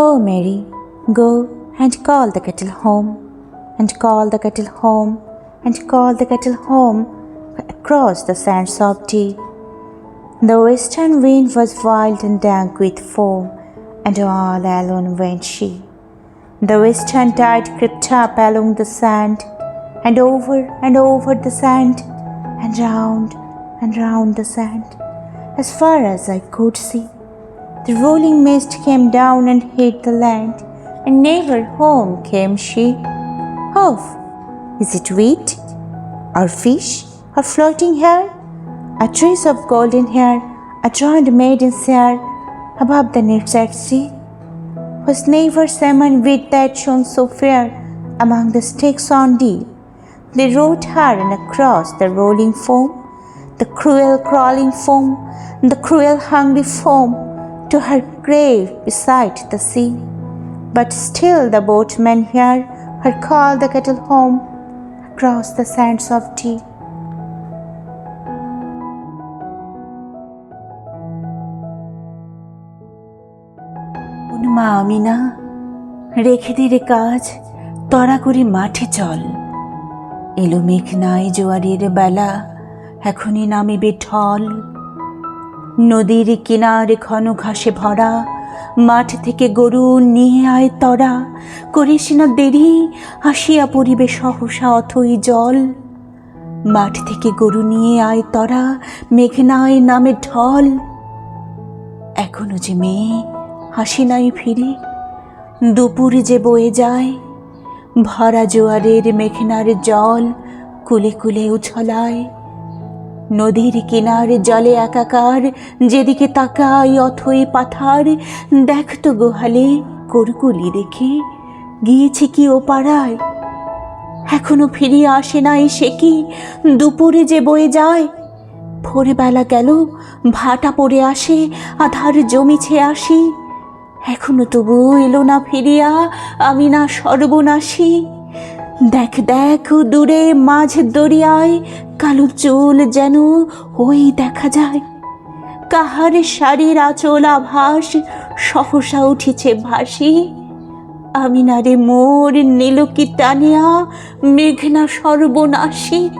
Oh, Mary, go and call the kettle home, and call the kettle home, and call the kettle home across the sands of deep. The western wind was wild and dank with foam, and all alone went she. The western tide crept up along the sand, and over and over the sand, and round and round the sand, as far as I could see. The rolling mist came down and hid the land, and never home came she. Oh, is it wheat, or fish, or floating hair? A trace of golden hair, adorned maiden's hair, above the at sea? Was never salmon wit that shone so fair among the sticks on deep? They rode her and across the rolling foam, the cruel crawling foam, the cruel hungry foam, to her grave beside the sea. But still the boatmen hear her call the kettle home across the sands of deep. মা আমি না রেখে দে রে কাজ তড়া করে মাঠে চল এলো মেঘ নাই জোয়ারের বেলা এখনই নামিবে ঢল নদীর কিনারে ঘন ঘাসে ভরা, মাঠ থেকে গরু নিয়ে আয় তরা, করিস না দেরি আসিয়া পড়িবে সহসা অথই জল। মাঠ থেকে গরু নিয়ে আয় তরা, মেঘনায় নামে ঢল। এখনও যে মেয়ে, হাসি নাই ফিরে, দুপুর যে বয়ে যায়, ভরা জোয়ারের মেঘনার জল কুলে কুলে উছলায়। নদীর কিনার জলে একাকার, যেদিকে তাকাই অথই পাথার। দেখ তো গোহালে করকুলি দেখে, গিয়েছে কি ও পাড়ায়? এখনও ফিরিয়ে আসে নাই সে কি? দুপুরে যে বয়ে যায়, ভোরবেলা গেল, ভাটা পড়ে আসে, আধার জমিছে আসি। এখনও তবু এলো না ফিরিয়া, আমি না সর্বনাশী। দেখ দেখ, দূরে মাঝ দরিয়ায় কালো চুল যেন ওই দেখা যায়। কাহার শাড়ির আচল আভাস, সহসা উঠেছে ভাসি। আমি নারে মোর নীলকি টানিয়া মেঘনা সর্বনাশী